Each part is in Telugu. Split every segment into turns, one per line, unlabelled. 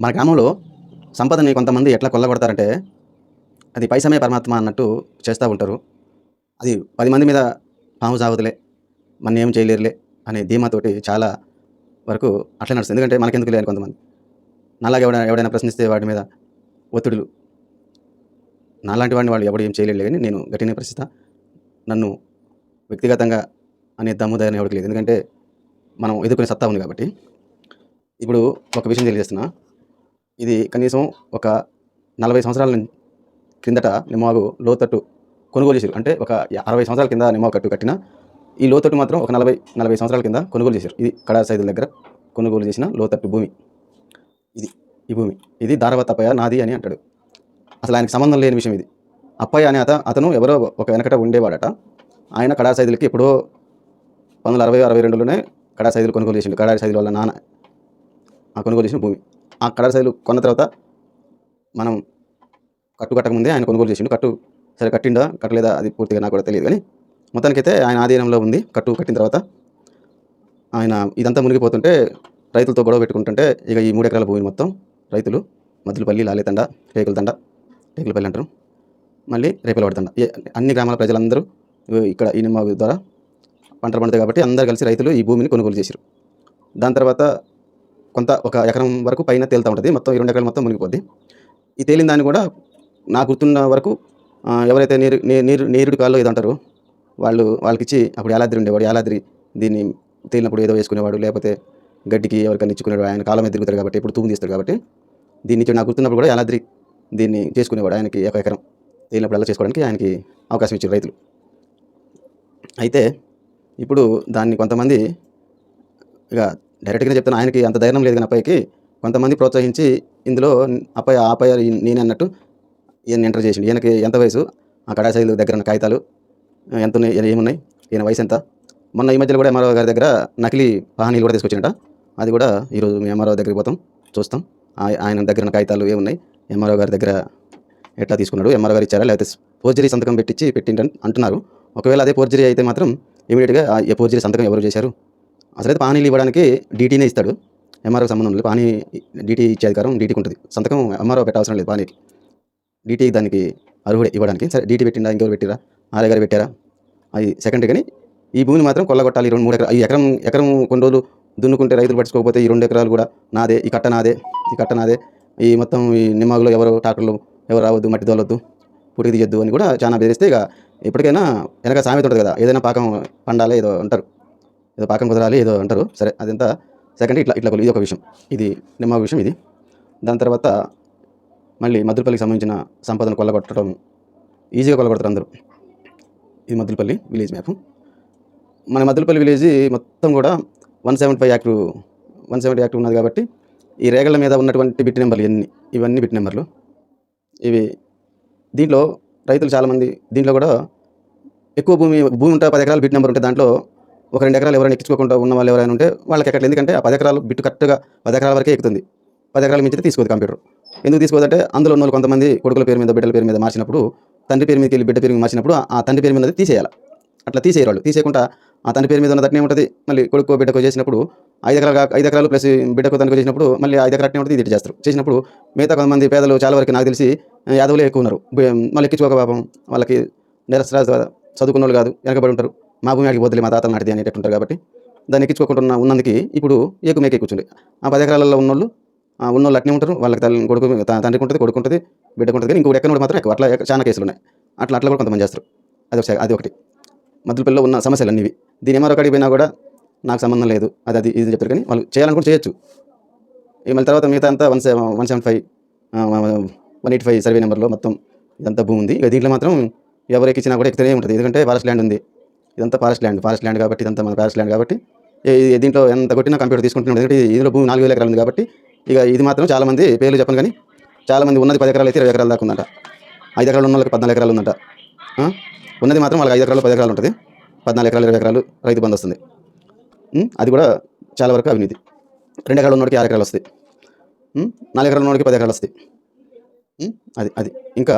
మన గ్రామంలో సంపదని కొంతమంది ఎట్లా కొల్లగొడతారంటే అది పైసమే పరమాత్మ అన్నట్టు చేస్తూ ఉంటారు. అది పది మంది మీద పాము సాగుతులే మన ఏం చేయలేరులే అనే ధీమాతోటి చాలా వరకు అట్లా నడుస్తుంది. ఎందుకంటే మనకెందుకు లేని కొంతమంది. నాలాగా ఎవడైనా ఎవడైనా ప్రశ్నిస్తే వాటి మీద ఒత్తిడులు. నాలాంటి వాడిని వాళ్ళు ఎవడు ఏం చేయలేరు కానీ నేను గట్టినే ప్రశ్నిస్తా. నన్ను వ్యక్తిగతంగా అనే దమ్ము ధైర్యం ఎవరికి లేదు. ఎందుకంటే మనం ఎదుర్కొనే సత్తా ఉంది కాబట్టి. ఇప్పుడు ఒక విషయం తెలియజేస్తున్నా. ఇది కనీసం ఒక నలభై సంవత్సరాల కిందట నిమ్మవాగు లోతట్టు కొనుగోలు చేశారు. అంటే ఒక అరవై సంవత్సరాల కింద నిమ్మాగు కట్టు కట్టిన ఈ లోతట్టు మాత్రం ఒక నలభై నలభై సంవత్సరాల కింద కొనుగోలు చేశారు. ఇది కడా సైదుల దగ్గర కొనుగోలు చేసిన లోతట్టు భూమి. ఇది ఈ భూమి. ఇది దారవత్ అప్పయ్య నాది అని అంటాడు. అసలు ఆయనకి సంబంధం లేని విషయం ఇది. అప్పయ్య అనే అత అతను ఎవరో ఒక వెనకట ఉండేవాడట. ఆయన కడా సైదులకి ఎప్పుడో పంతొమ్మిది వందల అరవై అరవై రెండులోనే కడా సైదులు కొనుగోలు చేసిండు. కడా సైదుల వాళ్ళ నాన్న ఆ కొనుగోలు చేసిన భూమి. ఆ కలర్ సైజులు కొన్న తర్వాత మనం కట్టు కట్టకముందే ఆయన కొనుగోలు చేసిండు. కట్టు సరే కట్టిండా కట్టలేదా అది పూర్తిగా నాకు కూడా తెలియదు కానీ మొత్తానికైతే ఆయన ఆధీనంలో ఉంది. కట్టు కట్టిన తర్వాత ఆయన ఇదంతా మునిగిపోతుంటే రైతులతో గొడవ పెట్టుకుంటుంటే ఇక ఈ మూడు ఎకరాల భూమిని మొత్తం రైతులు మద్దులపల్లి లాలేతండ రేకులతండ రేకులపల్లి అంటారు. మళ్ళీ రేపలవాడతండ. అన్ని గ్రామాల ప్రజలందరూ ఇక్కడ ఈ ద్వారా పంటలు పండుతాయి కాబట్టి అందరు కలిసి రైతులు ఈ భూమిని కొనుగోలు చేశారు దాని తర్వాత కొంత ఒక ఎకరం వరకు పైన తేలుతూ ఉంటుంది. మొత్తం ఈ రెండు ఎకరాలు మొత్తం మునిగిపోద్ది. ఈ తేలిన దాన్ని కూడా నాకు గుర్తున్న వరకు ఎవరైతే నీరు నీరు నీరుడి కాళ్ళు ఏదో అంటారు వాళ్ళు వాళ్ళకి ఇచ్చి అప్పుడు యాలాద్రి ఉండేవాడు. యాలాద్రి దీన్ని తేలినప్పుడు ఏదో వేసుకునేవాడు. లేకపోతే గడ్డికి ఎవరికైనా ఇచ్చుకునేవాడు. ఆయన కాలం మీద తిరుగుతాడు కాబట్టి ఇప్పుడు తూము తీస్తాడు కాబట్టి దీన్ని ఇచ్చి నాకు గుర్తున్నప్పుడు కూడా యాలాద్రి దీన్ని చేసుకునేవాడు. ఆయనకి ఒక ఎకరం తేలినప్పుడు అలా చేసుకోవడానికి ఆయనకి అవకాశం ఇచ్చారు రైతులు. అయితే ఇప్పుడు దాన్ని కొంతమంది ఇక డైరెక్ట్గా చెప్తాను ఆయనకి అంత ధైర్యం లేదు కానీ అబ్బాయికి కొంతమంది ప్రోత్సహించి ఇందులో అబ్బాయి ఆ అబ్బాయి నేను అన్నట్టు ఈయన ఎంటర్ చేసిండు. ఈయనకి ఎంత వయసు? ఆ కడాశైలు దగ్గర ఉన్న కాగితాలు ఎంత ఉన్నాయి? ఏమున్నాయి? ఈయన వయసు ఎంత? మొన్న ఈ మధ్యలో కూడా ఎంఆర్ఓ గారి దగ్గర నకిలీ పహానీలు కూడా తీసుకొచ్చింట అది కూడా ఈరోజు మేము ఎంఆర్ఓ దగ్గరికి పోతాం చూస్తాం. ఆయన దగ్గర ఉన్న కాగితాలు ఏమున్నాయి? ఎంఆర్ఓ గారి దగ్గర ఎట్లా తీసుకున్నాడు? ఎంఆర్ఓ గారు ఇచ్చారా? లేకపోతే ఫోర్జరీ సంతకం పెట్టించి పెట్టిండని అంటున్నారు. ఒకవేళ అదే ఫోర్జరీ అయితే మాత్రం ఇమీడియట్గా ఏ ఫోర్జరీ సంతకం ఎవరు చేశారు? అసలైతే పానీలు ఇవ్వడానికి డీటీనే ఇస్తాడు. ఎంఆర్ఓ సంబంధం లేదు. పానీ డీటీ ఇచ్చే అధికారం డీటీకి ఉంటుంది. సంతకం ఎంఆర్ఓ పెట్టాల్సిన లేదు పానీకి. డీటీ దానికి అర్హుడే ఇవ్వడానికి. సరే డీటీ పెట్టిందా ఇంకెవరు పెట్టిరా? ఆలయ గారు పెట్టారా? అది సెకండ్ కానీ ఈ భూమిని మాత్రం కొల్లగొట్టాలి. రెండు మూడు ఎకరా ఈ ఎకరం ఎకరం కొన్ని రోజులు దున్నుకుంటే రైతులు పట్టుకోకపోతే ఈ రెండు ఎకరాలు కూడా నాదే. ఈ కట్ట నాదే. ఈ కట్ట నాదే. ఈ మొత్తం ఈ నిమ్మాగులో ఎవరు ట్రాక్టర్లు ఎవరు రావద్దు మట్టి తోలొద్దు పుట్టి తీయొద్దు అని కూడా చాలా బెదిరిస్తే ఇక ఎప్పటికైనా వెనక సామెత ఉంటుంది కదా. ఏదైనా పాకం పండాలి? ఏదో అంటారు. ఏదో పాకం కుదరాలి ఏదో అంటారు. సరే అదంతా సెకండ్ ఇట్లా ఇట్లా ఇది ఒక విషయం. ఇది నిమ్మ విషయం ఇది. దాని తర్వాత మళ్ళీ మద్దులపల్లికి సంబంధించిన సంపదను కొల్లగొట్టడం ఈజీగా కొల్లగొడతారు అందరూ. ఇది మద్దులపల్లి విలేజ్ మ్యాప్ మన మద్దులపల్లి విలేజ్ మొత్తం కూడా one seventy five act one seventy act ఉన్నది కాబట్టి ఈ రేగల మీద ఉన్నటువంటి బిట్ నెంబర్లు ఇవన్నీ ఇవన్నీ బిట్ నెంబర్లు. ఇవి దీంట్లో రైతులు చాలామంది దీంట్లో కూడా ఎక్కువ భూమి భూమి ఉంటే పది ఎకరాలు బిట్ నెంబర్ ఉంటే దాంట్లో ఒక రెండు ఎకరాలు ఎవరైనా ఎక్కించుకోకుండా ఉన్న వాళ్ళు ఎవరైనా ఉంటే వాళ్ళకి ఎక్కడ ఎందుకంటే ఆ పది ఎకరాలు బిట్టు కరెక్ట్గా పది ఎకరాల వరకే ఎక్కుతుంది. పది ఎకరాల మించితే తీసుకోదు కంప్యూటర్. ఎందుకు తీసుకోదంటే అందులో ఉన్న వాళ్ళు కొంతమంది కొడుకుల పేరు మీద బిడ్డల పేరు మీద మార్చినప్పుడు తండ్రి పేరు మీదకి వెళ్ళి బిడ్డ పేరు మీద మార్చినప్పుడు ఆ తండ్రి పేరు మీద తీసేయాలి. అట్లా తీసేయరు వాళ్ళు. తీసేయకుండా ఆ తండ్రి పేరు మీద ఉన్న దట్టనే ఉంటుంది. మళ్ళీ కొడుకు బిడ్డకు చేసినప్పుడు ఐదు ఎకరాలు ఐదు ఎకరాలు ప్లస్ బిడ్డకు తనకు చేసినప్పుడు మళ్ళీ ఐదు ఎకరాలు ఉంటుంది ఇది చేస్తారు. చేసినప్పుడు మిగతా కొంతమంది పేదలు చాలా వరకు నాకు తెలిసి యాదవులే ఎక్కువ ఉన్నారు. మళ్ళీ ఎక్కించుకోక పాపం వాళ్ళకి నిరసరాజు చదువుకున్న వాళ్ళు కాదు వెనకబడి ఉంటారు. మా భూమి అడిగి పోతలే మా తాతలు నాటిది అనేటట్టు ఉంటారు కాబట్టి దాన్ని ఎక్కించుకోకుండా ఉన్న- ఉన్నందుకు ఇప్పుడు ఏకు మేకే కూర్చుంది ఆ పది ఎకరాలలో ఉన్నోళ్ళు ఆ ఉన్నోళ్ళు అట్నే ఉంటారు వాళ్ళకి తల్లి కొడుకు తండ్రికి ఉంటుంది కొడుకు ఉంటుంది బిడ్డకు ఉంటుంది కానీ ఇంకొకటి ఎక్కడ మాత్రం ఎక్కువ. అట్లా చాలా కేసులు ఉన్నాయి. అట్లా అట్లా కూడా కొంతమంది చేస్తారు. అది ఒక అది ఒకటి. మధ్యలో ఉన్న సమస్యలు అన్నీ దీని ఏమో ఒకటి పోయినా కూడా నాకు సంబంధం లేదు అది అది ఇది చెప్తారు కానీ వాళ్ళు చేయాలనుకుంటే చేయొచ్చు. మళ్ళీ తర్వాత మిగతా అంతా one seven one seven five one eight five survey నెంబర్లో మొత్తం ఇదంతా భూమి ఉంది. ఇక దీంట్లో మాత్రం ఎవరు ఎక్కించినా కూడా ఎక్కితేనే ఉంటుంది. ఎందుకంటే వారస్ ల్యాండ్ ఉంది. ఇదంతా ఫారెస్ట్ ల్యాండ్ ఫారెస్ట్ ల్యాండ్ కాబట్టి ఇదంతా మన ఫారెస్ట్ ల్యాండ్ కాబట్టి దీంట్లో ఎంత కొట్టినా కంప్యూటర్ తీసుకుంటున్నాం ఎందుకంటే ఇందులో భూమి నాలుగు వేల ఎకరాలు ఉంది కాబట్టి ఇక ఇది మాత్రం చాలామంది పేర్లు చెప్పను కానీ చాలామంది ఉన్నది పది ఎకరాలు అయితే ఇరవై ఎకరాల దాకా ఉందంట. ఐదు ఎకరాలు ఉన్న వాళ్ళకి పద్నాలుగు ఎకరాలు ఉందంట. ఉన్నది మాత్రం వాళ్ళకి ఐదు ఎకరాలు పది ఎకరాలు ఉంటుంది. పద్నాలుగు ఎకరాలు ఇరవై ఎకరాలు రైతు బంద్ వస్తుంది. అది కూడా చాలా వరకు అవినీతి. రెండు ఎకరాలు ఉన్నోడికి ఆరు ఎకరాలు వస్తాయి. నాలుగు ఎకరాలు ఉన్నోడికి పది ఎకరాలు వస్తాయి. అది అది. ఇంకా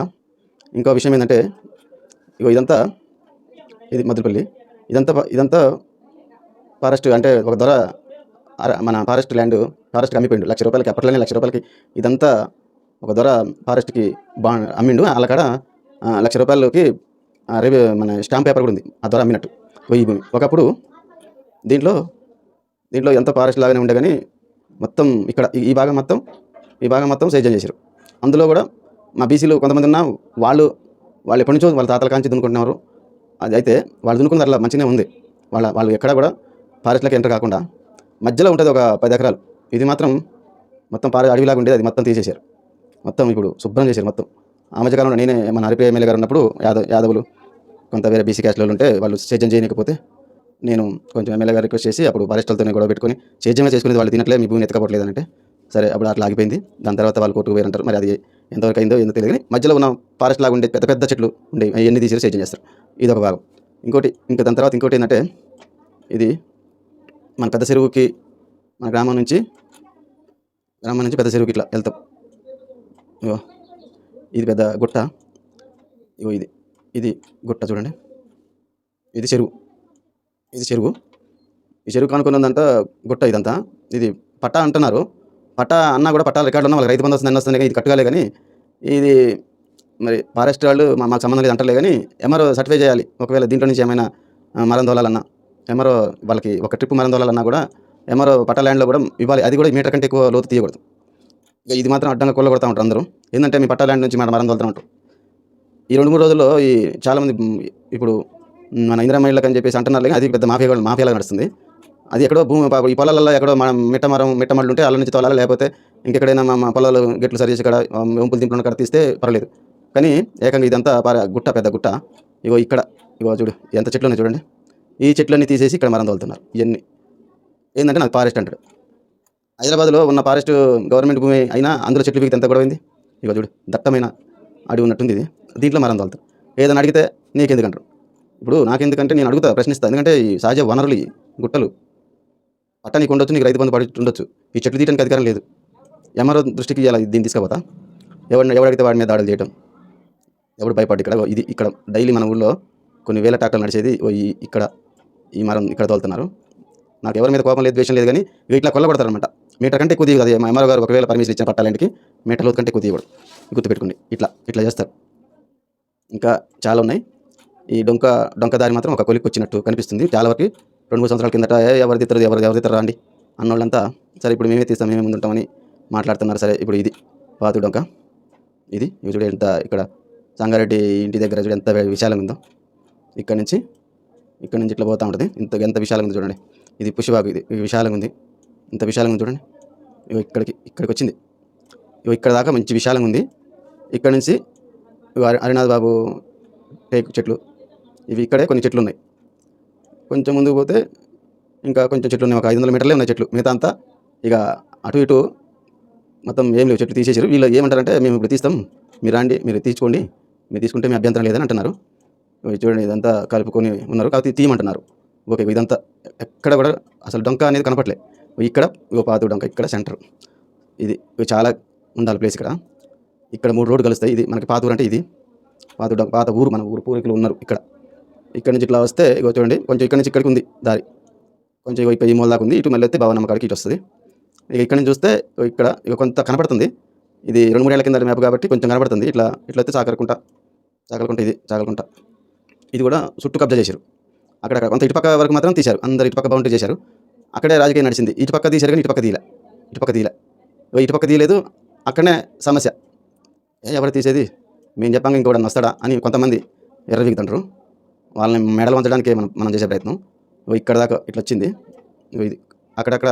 ఇంకో విషయం ఏంటంటే ఇగో ఇదంతా ఇది మద్దులపల్లి ఇదంతా ఇదంతా ఫారెస్ట్ అంటే ఒక దొర మన ఫారెస్ట్ ల్యాండ్ ఫారెస్ట్కి అమ్మిపోయిండు. లక్ష రూపాయలకి అప్పట్లోనే లక్ష రూపాయలకి ఇదంతా ఒక దొర ఫారెస్ట్కి బా అమ్మిండు. వాళ్ళ కాడ లక్ష రూపాయలకి రేపు మన స్టాంప్ పేపర్ కూడా ఉంది. ఆ దొర అమ్మినట్టు. వెయ్యి భూమి. ఒకప్పుడు దీంట్లో దీంట్లో ఎంత ఫారెస్ట్ లాగానే ఉండే కానీ మొత్తం ఇక్కడ ఈ- ఈ భాగం మొత్తం ఈ భాగం మొత్తం సేద్యం చేశారు అందులో కూడా మా బీసీలు కొంతమంది ఉన్నా వాళ్ళు వాళ్ళు ఎప్పటి నుంచో వాళ్ళ తాతల కాంచి దున్నుకుంటున్నారు. అది అయితే వాళ్ళు దున్నుకున్న అట్లా మంచిగానే ఉంది. వాళ్ళ వాళ్ళు ఎక్కడ కూడా ఫారెస్ట్లోకి ఎంటర్ కాకుండా మధ్యలో ఉంటుంది ఒక పది ఎకరాలు. ఇది మాత్రం మొత్తం పారే అడవిలాగా ఉండేది. అది మొత్తం తీసేశారు. మొత్తం ఇప్పుడు శుభ్రం చేశారు మొత్తం. ఆ మధ్యకాలంలో నేనే మన హరిపే ఎమ్మెల్యే గారు ఉన్నప్పుడు యాదవ్ యాదవులు కొంత వేరే బీసీ క్యాస్ట్లో ఉంటే వాళ్ళు సేద్యం చేయకపోతే నేను కొంచెం ఎమ్మెల్యే గారు రిక్వెస్ట్ చేసి అప్పుడు ఫారెస్ట్లతోనే గొడవ పెట్టుకొని సేద్యమే చేసుకునేది వాళ్ళు తినట్లే మీ భూమిని ఎత్తకపోవట్లేదంటే సరే అప్పుడు అట్లా ఆగిపోయింది. దాని తర్వాత వాళ్ళు కోర్టుకు పోయారంటారు. మరి అది ఎంతవరకు అయిందో ఏందో తెలియదు కానీ మధ్యలో ఉన్న ఫారెస్ట్ లాగా ఉండే పెద్ద పెద్ద చెట్లు ఉండే అవన్నీ తీసి సేద్యం చేస్తారు. ఇది ఒక భాగం. ఇంకోటి ఇంకా దాని తర్వాత ఇంకోటి ఏంటంటే ఇది మన పెద్ద చెరువుకి మన గ్రామం నుంచి గ్రామం నుంచి పెద్ద చెరువుకి ఇట్లా వెళ్తాం. ఇగో ఇది పెద్ద గుట్ట. ఇగో ఇది. ఇది గుట్ట చూడండి. ఇది చెరువు. ఇది చెరువు. ఈ చెరువు కానుకున్నదంతా గుట్ట ఇదంతా. ఇది పట్టా అంటున్నారు. పట్టా అన్నా కూడా పట్టాలు రికార్డు ఉన్నా వాళ్ళకి రైతు బంధు వస్తుంది వస్తుంది కానీ ఇది కట్టుకోలే కానీ ఇది మరి ఫారెస్ట్ వాళ్ళు మాకు సంబంధం లేదు అంటలే కానీ ఎంఆర్ఓ సర్టిఫై చేయాలి. ఒకవేళ దీంట్లో నుంచి ఏమైనా ఆ, మరం తోలాలన్నా ఎంఆర్ఓ వాళ్ళకి ఒక ట్రిప్ మరం తోలాలన్నా కూడా ఎంఆర్ఓ పట్టా ల్యాండ్లో కూడా ఇవ్వాలి. అది కూడా మీటర్ కంటే ఎక్కువ లోతు తీయకూడదు. ఇక ఇది మాత్రం అడ్డంగా కొల్ల కొడతా ఉంటారు అందరూ. ఏంటంటే మీ పట్టా ల్యాండ్ నుంచి మనం మరం తోలుతూ ఉంటాం ఈ రెండు మూడు రోజుల్లో ఈ చాలామంది ఇప్పుడు మన ఇందిరా మహిళలకు అని చెప్పేసి అంటున్నారు కానీ అది పెద్ద మాఫియా మాఫియాలో నడుస్తుంది. అది ఎక్కడో భూమి ఈ పొలాలలో ఎక్కడో మనం మిట్ట మరం మిట్ట ఉంటే అలా నుంచి తోలాలి? లేకపోతే ఇంకెక్కడైనా మా పొలాలు గెట్లు సరి చేసి ఇక్కడ వెంపులు దింపులను కడ తీస్తే పర్లేదు కానీ ఏకంగా ఇదంతా పార గుట్ట పెద్ద గుట్ట. ఇగో ఇక్కడ ఇగో చూడు ఎంత చెట్లు ఉన్నాయి చూడండి. ఈ చెట్లన్నీ తీసేసి ఇక్కడ మరం తోలుతున్నారు ఇవన్నీ ఏంటంటే నాకు ఫారెస్ట్ అంటాడు. హైదరాబాద్లో ఉన్న ఫారెస్ట్ గవర్నమెంట్ భూమి అయినా అందులో చెట్లు పీకితే ఎంత గొడవ ఉంది ఇగో చూడు దట్టమైన అడవి ఉన్నట్టుంది ఇది. దీంట్లో మరం తోలుతారు. ఏదైనా అడిగితే నీకెందుకంటారు ఇప్పుడు నాకెందుకంటే నేను అడుగుతా ప్రశ్నిస్తాను ఎందుకంటే ఈ సహజ వనరులు ఈ గుట్టలు. అట్టా నీకు ఉండొచ్చు నీకు రైతు బంధు పడి ఉండొచ్చు. ఈ చెట్లు తీయడానికి అధికారం లేదు. ఎంఆర్ఓ దృష్టికి ఇలా దీన్ని తీసుకుపోతా? ఎవరిని ఎవడైతే వాడి మీద దాడులు చేయడం ఎవడు భయపడి ఇక్కడ? ఇది ఇక్కడ డైలీ మన ఊళ్ళో కొన్ని వేల ట్రాక్టర్లు నడిచేది ఓ ఈ ఇక్కడ ఈ మరం ఇక్కడ తోలుతున్నారు. నాకు ఎవరి మీద కోపం లేదు ద్వేషం లేదు కానీ వీటిలో ఇట్లా కొల్లగొడతారనమాట మీటర్ కంటే ఎక్కువ తీయదు అది గారు ఒకవేళ పర్మిషన్ ఇచ్చిన పట్టాలంటికి మీటర్ లోతు కంటే ఎక్కువ తీయకూడదు. గుర్తుపెట్టుకోండి ఇట్లా ఇట్లా చేస్తారు. ఇంకా చాలా ఉన్నాయి. ఈ డొంక డొంక దారి మాత్రం ఒక కొలికి వచ్చినట్టు కనిపిస్తుంది. చాలా వరకు రెండు మూడు సంవత్సరాల కిందట ఎవరు తిత్తరు ఎవరు ఎవరు తిత్తరు అండి? అన్నోళ్ళంతా సరే ఇప్పుడు మేమే తీస్తాం మేమే ముందుంటామని మాట్లాడుతున్నారు. సరే ఇప్పుడు ఇది పాతు ఇది ఇవి చూడు ఎంత ఇక్కడ సంగారెడ్డి ఇంటి దగ్గర చూడు ఎంత విశాలంగా ఉందో. ఇక్కడ నుంచి ఇక్కడ నుంచి ఇట్లా పోతూ ఉంటుంది. ఇంత ఎంత విశాలంగా ఉంది చూడండి. ఇది పుషిబాగు ఇది విశాలంగా ఉంది. ఇంత విశాలంగా ఉంది చూడండి. ఇగో ఇక్కడికి ఇక్కడికి వచ్చింది. ఇగో ఇక్కడ దాకా మంచి విశాలంగా ఉంది. ఇక్కడ నుంచి అరినాథ్ హరినాథ్ బాబు టేకు చెట్లు. ఇవి ఇక్కడే కొన్ని చెట్లు ఉన్నాయి. కొంచెం ముందుకు పోతే ఇంకా కొంచెం చెట్లు ఉన్నాయి. ఒక ఐదు వందల మీటర్లే ఉన్నాయి చెట్లు. మిగతా అంతా ఇక అటు ఇటు మొత్తం ఏం లేవు. చెట్లు తీసేసారు వీళ్ళు ఏమంటారంటే మేము ఇప్పుడు తీస్తాం. మీరు రండి. మీరు తీసుకోండి. మీరు తీసుకుంటే మీ అభ్యంతరం లేదని అంటున్నారు. చూడండి ఇదంతా కలుపుకొని ఉన్నారు. కాకపోతే తీయమంటున్నారు. ఓకే ఇదంతా ఎక్కడ కూడా అసలు డొంక అనేది కనపట్లే ఇక్కడ ఇగో పాత డొంక ఇక్కడ సెంటర్. ఇది చాలా ఉండాలి ప్లేస్ ఇక్కడ. ఇక్కడ మూడు రోడ్డు కలుస్తాయి. ఇది మనకి పాత ఊరు అంటే ఇది. పాత డొంక పాత ఊరు మన ఊరు పూర్వీకులు ఉన్నారు ఇక్కడ. ఇక్కడ నుంచి ఇట్లా వస్తే ఇగో చూడండి కొంచెం ఇక్కడ నుంచి ఇక్కడికి ఉంది దారి. కొంచెం ఇగో ఈ మూల దాకా ఉంది. ఇటు మళ్ళీ వస్తే భవనమ్మ కాడికి ఇటు వస్తుంది. ఇక ఇక్కడ నుంచి చూస్తే ఇక్కడ ఇక కొంత కనపడుతుంది. ఇది రెండు మూడేళ్ళ కింద మ్యాప్ కాబట్టి కొంచెం కనపడుతుంది. ఇట్లా ఇట్లా అయితే చాకరకుంట చాకరకుంట ఇది చాకరకుంట. ఇది కూడా చుట్టూ కబ్జా చేశారు. అక్కడ కొంత ఇటుపక్క వరకు మాత్రం తీశారు. అందరు ఇటుపక్క బౌండరీ చేశారు. అక్కడే రాజకీయం నడిచింది. ఇటుపక్క తీశారు కానీ ఇటుపక్క తీయలే. ఇటుపక్క తీయలే. ఇగో ఇటుపక్క తీయలేదు అక్కడనే సమస్య. ఏ ఎవరు తీసేది? మేము చెప్పాక ఇంకోటి వస్తాడా అని కొంతమంది ఎర్రవిగుతుంటారు వాళ్ళని మెడలు వంచడానికి మనం మనం చేసే ప్రయత్నం. ఇక్కడ దాకా ఇట్లా వచ్చింది. ఇది అక్కడక్కడ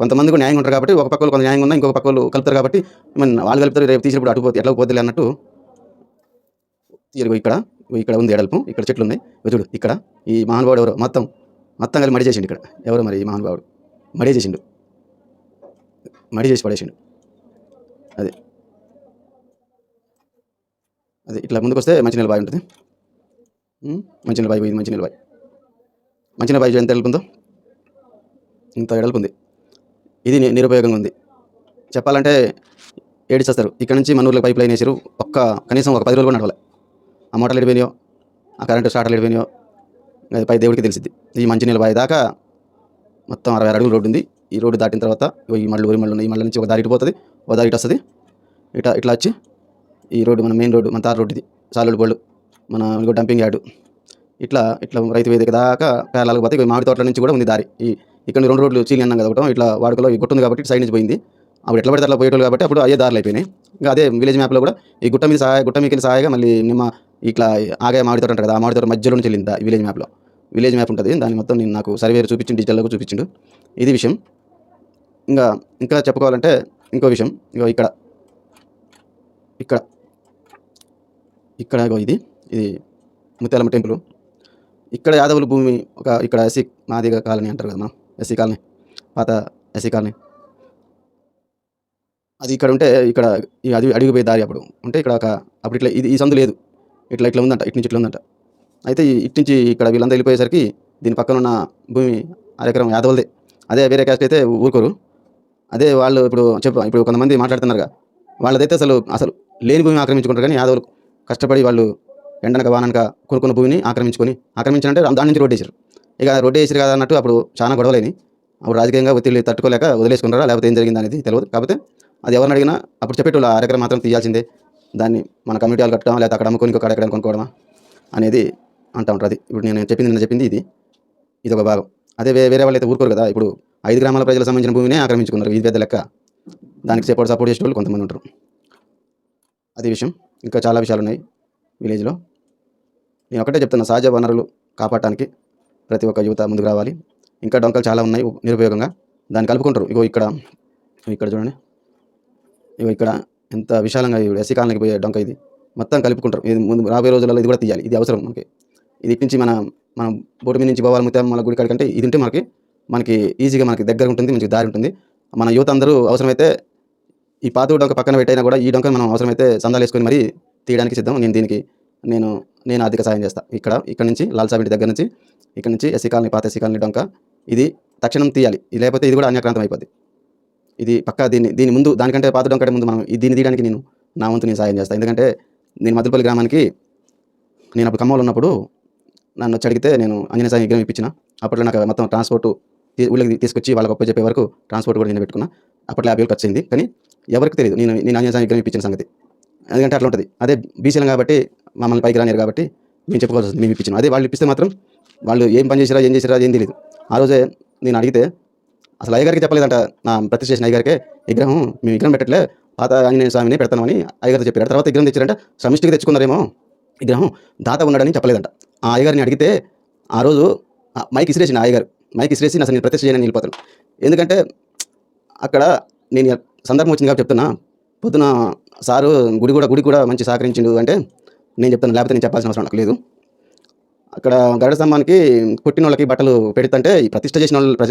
కొంతమంది కూడా ఉంటారు కాబట్టి ఒక పక్క కొంత న్యాయంగా ఉన్నా ఇంకొక పక్క కలుపుతారు కాబట్టి మన వాళ్ళు కలుపుతారు రేపు తీసినప్పుడు అటుపోతే ఎట్లా పోతే అన్నట్టు ఇక్కడ ఇక్కడ ఉంది ఎడల్పు ఇక్కడ చెట్లు ఉన్నాయి. చూడు ఇక్కడ ఈ మహానుభావుడు ఎవరో? మొత్తం మొత్తం కలిసి మడి చేసిండు ఇక్కడ. ఎవరో మరి ఈ మహానుభావుడు? మడి చేసిండు. మడి చేసి పడేసిండు. అదే. అదే ఇట్లా ముందుకు వస్తే మంచినీళ్ళ బాగుంటుంది. మంచినీళ్ళ బావి ఇది మంచినీళ్ళ బావి మంచినీళ్ళ బావి ఎంత ఎడల్పు ఉందో ఇంత ఎడల్పు ఉంది ఇది నిరుపయోగంగా ఉంది. చెప్పాలంటే ఏడిచేస్తారు. ఇక్కడ నుంచి మన ఊర్లో పైప్ లైన్ వేసారు ఒక్క కనీసం ఒక పది రోజులు కూడా నడవాలి. ఆ మోటార్లు ఎడిపోయినాయో ఆ కరెంటు స్టార్టర్లు ఎడిపోయినాయో అది పై దేవుడికి తెలిసింది ఈ మంచినీళ్ళ బావి దాకా మొత్తం అరవై ఆరు అడుగులు రోడ్డు ఉంది ఈ రోడ్డు దాటిన తర్వాత ఈ మళ్ళీ ఊరి మళ్ళు ఈ మళ్ళీ నుంచి ఒక దారి ఇటుపోతుంది ఒక దారి ఇటు వస్తుంది. ఇట్లా ఇట్లా వచ్చి ఈ రోడ్డు మన మెయిన్ రోడ్డు మన తార్ రోడ్డు ఇది సాలుడు బళ్ళు మన ఇంకో డంపింగ్ యార్డు ఇట్లా ఇట్లా రైతు వేదిక దాకా పేరాలకు పోతే ఇగో మామిడి తోటల నుంచి కూడా ఉంది దారి. ఈ ఇక్కడ రెండు రోడ్లు చీలి అన్నాం కదా ఇట్లా వాడుకలో ఈ గుట్ట ఉంది కాబట్టి సైడ్ నుంచి పోయింది. అప్పుడు ఎట్లా పడితే అట్లా పోయేటోళ్ళు కాబట్టి అప్పుడు అయ్యే దారులు అయిపోయినాయి. ఇంకా అదే విలేజ్ మ్యాప్లో కూడా ఈ గుట్ట మీద సహాయ గుట్ట మీకు సహాయగా మళ్ళీ నిమ్మ ఇట్లా ఆగే మామిడి తోట అంటారు కదా ఆ మామిడి తోట మధ్యలో నుంచి వెళ్ళింది ఈ విలేజ్ మ్యాప్లో విలేజ్ మ్యాప్ ఉంటుంది దాన్ని మొత్తం నేను నాకు సర్వేరు చూపించింది డిజిటల్లో చూపించిండు. ఇది విషయం. ఇంకా ఇంకా చెప్పుకోవాలంటే ఇంకో విషయం. ఇగో ఇక్కడ. ఇక్కడ. ఇక్కడ ఇది. ఇది ముత్యాలమ్మ టెంపుల్. ఇక్కడ యాదవుల భూమి ఒక ఇక్కడ ఎస్సీ మాదిగ కాలనీ అంటారు కదా మనం ఎస్సీ కాలనీ పాత ఎస్సీ కాలనీ. అది ఇక్కడ ఉంటే ఇక్కడ ఈ అది అడిగిపోయే దారి అప్పుడు. ఉంటే ఇక్కడ ఒక అప్పుడు ఇట్లా ఇది ఈ సందు లేదు. ఇట్లా ఇట్లా ఉందంట ఇటు నుంచి ఇట్లా ఉందంట. అయితే ఇటు నుంచి ఇక్కడ వీళ్ళంతా వెళ్ళిపోయేసరికి దీని పక్కన ఉన్న భూమి అరెకరం యాదవులదే. అదే వేరే క్యాస్ట్ అయితే ఊరుకోరు. అదే వాళ్ళు ఇప్పుడు చెప్పు ఇప్పుడు కొంతమంది మాట్లాడుతున్నారుగా. వాళ్ళదైతే అసలు అసలు లేని భూమి ఆక్రమించుకుంటారు కానీ యాదవులు కష్టపడి వాళ్ళు ఎండనక వాననక కొనుక్కున్న భూమిని ఆక్రమించుకొని ఆక్రమించాలంటే దాని నుంచి రోడ్డు వేసారు ఇక రోడ్డు వేసారు కదా అన్నట్టు అప్పుడు చాలా గొడవలేని అప్పుడు రాజకీయంగా ఒత్తిడి తట్టుకోలేక వదిలేసుకున్నారా? లేకపోతే ఏం జరిగింది అనేది తెలియదు కాకపోతే అది ఎవరిని అడిగినా అప్పుడు చెప్పేటోళ్ళు ఆ ఎకరం మాత్రం తీయాల్సిందే. దాన్ని మన కమ్యూనిటీ వాళ్ళు కట్టడం లేకపోతే అక్కడ అమ్ముకొని ఇంకొక ఎక్కడ కొనుక్కోవడమా అనేది అంటూ ఉంటారు అది ఇప్పుడు నేను చెప్పింది నిన్న చెప్పింది ఇది. ఇది ఒక భాగం. అదే వేరే వాళ్ళు అయితే ఊరుకోరు కదా. ఇప్పుడు ఐదు గ్రామాల ప్రజలకు సంబంధించిన భూమినే ఆక్రమించుకున్నారు. ఇది పెద్ద లెక్క. దానికి సపోర్ట్ సపోర్ట్ చేసే వాళ్ళు కొంతమంది ఉంటారు. అది విషయం. ఇంకా చాలా విషయాలు ఉన్నాయి విలేజ్లో. నేను ఒకటే చెప్తున్నా సహజ వనరులు కాపాడటానికి ప్రతి ఒక్క యువత ముందుకు రావాలి. ఇంకా డొంకలు చాలా ఉన్నాయి నిరుపయోగంగా. దాన్ని కలుపుకుంటారు. ఇగో ఇక్కడ ఇక్కడ చూడండి. ఇగో ఇక్కడ ఎంత విశాలంగా ఎస్సీ కాలనీకి పోయే డొంక ఇది. మొత్తం కలుపుకుంటారు. ఇది ముందు రాబోయే రోజులలో ఇది కూడా తీయాలి. ఇది అవసరం మనకి. ఇది ఇటు నుంచి మన మనం బోటు మీద నుంచి పోవాలి ముత్యాల మన గుడి కాడికి అంటే ఇది ఉంటే మనకి మనకి ఈజీగా మనకి దగ్గర ఉంటుంది మంచి దారి ఉంటుంది. మన యువత అందరూ అవసరమైతే ఈ పాత డొంక పక్కన పెట్టైనా కూడా ఈ డొంక మనం అవసరమైతే సందాలు వేసుకొని మరీ తీయడానికి సిద్ధం. నేను దీనికి నేను నేను ఆర్థిక సాయం చేస్తాను ఇక్కడ ఇక్కడ నుంచి లాల్సాబింటి దగ్గర నుంచి ఇక్కడ నుంచి ఎస్సీ కాలనీ పాత ఎస్సీ కాలనీ డొంక. ఇది తక్షణం తీయాలి. ఇది లేకపోతే ఇది కూడా అన్యక్రాంతం అయిపోద్ది. ఇది పక్కా దీన్ని దీని ముందు దానికంటే పాత డొంక ముందు మనం దీన్ని తీయడానికి నేను నా వంతు నేను సాయం చేస్తాను ఎందుకంటే నేను మద్దపల్లి గ్రామానికి నేను అప్పుడు ఖమ్మంలో ఉన్నప్పుడు నన్ను వచ్చి అడిగితే నేను ఆంజనేయ సాయం విగ్రహం ఇప్పించిన. అప్పట్లో నాకు మొత్తం ట్రాన్స్పోర్ట్ ఊళ్ళకి తీసుకొచ్చి వాళ్ళకి ఒప్ప చెప్పే వరకు ట్రాన్స్పోర్ట్ కూడా నేను పెట్టుకున్నా. అప్పట్లో యాభై వేలు ఖర్చు అయింది. కానీ ఎవరికి తెలియదు. నేను నేను ఆంజనేయ సాయం విగ్రహం ఇప్పించిన సంగతి. ఎందుకంటే అట్లా ఉంటుంది. అదే బీసీలం కాబట్టి మమ్మల్ని పైకి రానియరు కాబట్టి మేము చెప్పుకోవాల్సి వస్తుంది మేము ఇప్పించాం అదే వాళ్ళు ఇప్పిస్తే మాత్రం వాళ్ళు ఏం పని చేసిరా ఏం చేసిరా ఏం తెలియదు ఆ రోజే నేను అడిగితే అసలు అయ్యగారికి చెప్పలేదంట నా ప్రతి చేసిన అయ్యగారికే విగ్రహం మేము విగ్రహం పెట్టట్లే పాత ఆంజనేయ స్వామిని పెడతామని అయ్యగారు చెప్పారు. తర్వాత విగ్రహం తెచ్చారంట సమిష్టికి తెచ్చుకున్నారేమో విగ్రహం దాత ఉన్నాడని చెప్పలేదంట. ఆ అయ్యగారిని అడిగితే ఆ రోజు మైక్ ఇసిరేసిన అయ్యగారు. మైక్ ఇసిరేసి అసలు నేను ప్రతిష్ట చేయని వెళ్ళిపోతాను. ఎందుకంటే అక్కడ నేను సందర్భం వచ్చింది కాబట్టి చెప్తున్నా పొద్దున సారు గుడి కూడా గుడి కూడా మంచి సహకరించిండు అంటే నేను చెప్తాను లేకపోతే నేను చెప్పాల్సిన అవసరం నాకు లేదు. అక్కడ గరుడ స్తంభానికి కుట్టిన వాళ్ళకి బట్టలు పెడుతుంటే ఈ ప్రతిష్ట చేసిన వాళ్ళు ప్రజ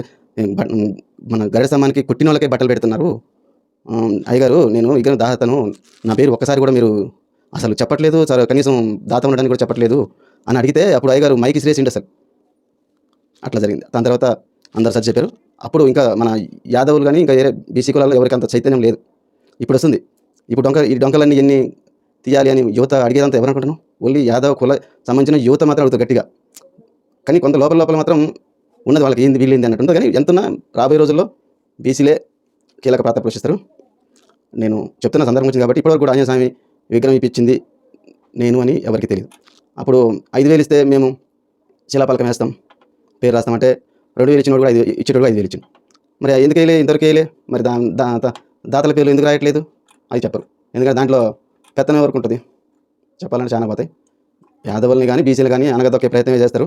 మన గరుడ స్తంభానికి కుట్టిన వాళ్ళకే బట్టలు పెడుతున్నారు. అయ్యగారు నేను విగ్రహం దాతను నా పేరు ఒక్కసారి కూడా మీరు అసలు చెప్పట్లేదు సార్ కనీసం దాత ఉండడానికి కూడా చెప్పట్లేదు అని అడిగితే అప్పుడు అయ్యగారు మైకి ఇసిరేసిండు అసలు. అట్లా జరిగింది. దాని తర్వాత అందరు సరి చెప్పారు. అప్పుడు ఇంకా మన యాదవులు కానీ ఇంకా వేరే బీసీ కులాల్లో ఎవరికి అంత చైతన్యం లేదు. ఇప్పుడు వస్తుంది ఇప్పుడు డొంక ఈ డొంకలన్నీ ఎన్ని తీయాలి అని యువత అడిగేదంతా ఎవరు అనుకుంటున్నాను ఓన్లీ యాదవ్ కుల సంబంధించిన యువత మాత్రం అడుగుతారు గట్టిగా. కానీ కొంత లోపల లోపల మాత్రం ఉన్నది వాళ్ళకి ఏంది వీళ్ళేంది అన్నట్టు కానీ ఎంతున్నా రాబోయే రోజుల్లో బీసీలే కీలక పాత్ర పోషిస్తారు. నేను చెప్తున్న సందర్భం వచ్చింది కాబట్టి ఇప్పటివరకు కూడా ఆంజనేయస్వామి విగ్రహం ఇప్పించింది నేను అని ఎవరికి తెలియదు. అప్పుడు ఐదు వేలు ఇస్తే మేము శిలాపలకం వేస్తాం. పేరు రాస్తామంటే రెండు వేలు ఇచ్చినోడు కూడా ఐదు ఇచ్చేటోడు ఐదు వేలు ఇచ్చింది మరి ఎందుకు వేయలే? ఇంతవరకు వేయలే. మరి దా దా దా- దాతల పేర్లు ఎందుకు రాయట్లేదు? అది చెప్పరు ఎందుకంటే దాంట్లో పెత్తనం వరకు ఉంటుంది? చెప్పాలంటే చాలా పోతాయి. యాదవుల్ని కానీ బీసీలు కానీ అనగదొక్కే ప్రయత్నమే చేస్తారు.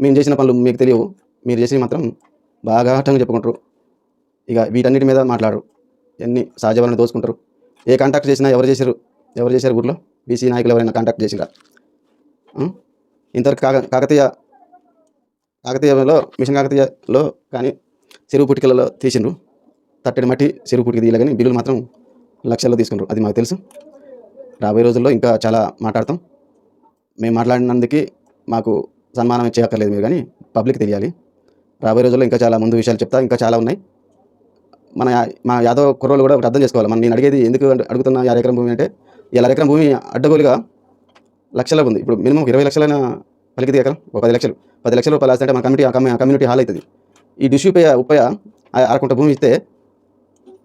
మేము చేసిన పనులు మీకు తెలియవు. మీరు చేసి మాత్రం బాగా ఆటంగా చెప్పుకుంటారు. ఇక వీటన్నిటి మీద మాట్లాడరు. ఎన్ని సహజ దోచుకుంటారు? ఏ కాంటాక్ట్ చేసినా ఎవరు చేశారు? ఎవరు చేశారు ఊర్లో? బీసీ నాయకులు ఎవరైనా కాంటాక్ట్ చేసిరా? ఇంతవరకు కాక కాకతీయ కాకతీయలో మిషన్ కాకతీయలో కానీ చెరువు పుట్టికలలో తీసిండ్రు. తట్టడి మట్టి చెరువు పుట్టికి తీయలే కానీ బిల్లులు మాత్రం లక్షల్లో తీసుకున్నారు. అది మాకు తెలుసు. రాబోయే రోజుల్లో ఇంకా చాలా మాట్లాడతాం. మేము మాట్లాడినందుకు మాకు సన్మానం ఇచ్చేయక్కర్లేదు మీరు కానీ పబ్లిక్ తెలియాలి. రాబోయే రోజుల్లో ఇంకా చాలా ముందు విషయాలు చెప్తా ఇంకా చాలా ఉన్నాయి. మన మా యాదవ కుర్రోలు కూడా ఒకటి అర్థం చేసుకోవాలి. మనం నేను అడిగేది ఎందుకు అంటే- అడుగుతున్నా యాభై ఎకరం భూమి అంటే ఇలా ఎకరం భూమి అడ్డగోలుగా లక్షల ఉంది. ఇప్పుడు మినిమం ఇరవై లక్షలైన పలికితే ఎకరం ఒక పది లక్షలు. పది లక్షల రూపాయలు అంటే మన కమిటీ ఆ కమ్యూనిటీ హాల్ అవుతుంది. ఈ డిష్యూ ఉపయ ఉప్పయ అరకుంట భూమి ఇస్తే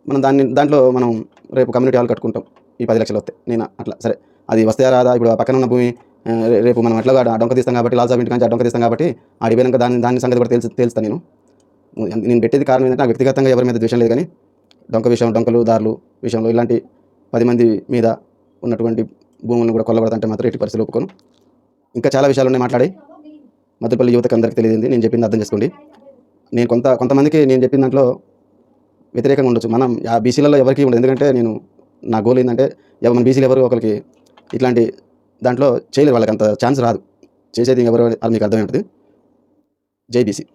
మనం దాన్ని దాంట్లో మనం రేపు కమ్యూనిటీ హాల్ కట్టుకుంటాం. ఈ పది లక్షలు వస్తాయి నేను అట్లా సరే. అది వస్తే రాదా? ఇప్పుడు ఆ పక్కన ఉన్న భూమి రేపు మనం అట్లా అడ్డంక డొంక తీస్తాం కాబట్టి లాల్ సాబ్ ఇంటి కానీ డొంక తీస్తాం కాబట్టి ఆడిపోయినాక దాని దాని సంగతి కూడా తెలుసు తెలుస్తాను నేను. నేను పెట్టేది కారణం ఏంటంటే నాకు వ్యక్తిగతంగా ఎవరి మీద ద్వేషం లేదు కానీ డొంక విషయం డొంకలు దారులు విషయంలో ఇలాంటి పది మంది మీద ఉన్నటువంటి భూములను కూడా కొల్లగొడదంటే మాత్రం ఎట్టి పరిస్థితులు ఒప్పుకోను. ఇంకా చాలా విషయాలు ఉన్నాయి మాట్లాడి. మధుపల్లి యువతకు అందరికీ తెలియదు నేను చెప్పింది అర్థం చేసుకోండి. నేను కొంత కొంతమందికి నేను చెప్పిన దాంట్లో వ్యతిరేకంగా ఉండొచ్చు. మనం ఆ బీసీలలో ఎవరికి ఉండదు. ఎందుకంటే నేను నా గోల్ ఏంటంటే ఎవరు మన బీసీలు ఎవరు ఒకరికి ఇట్లాంటి దాంట్లో చేయలేరు. వాళ్ళకి అంత ఛాన్స్ రాదు. చేసేది ఎవరు అది మీకు అర్థమై ఉంటుంది. జై బీసీ.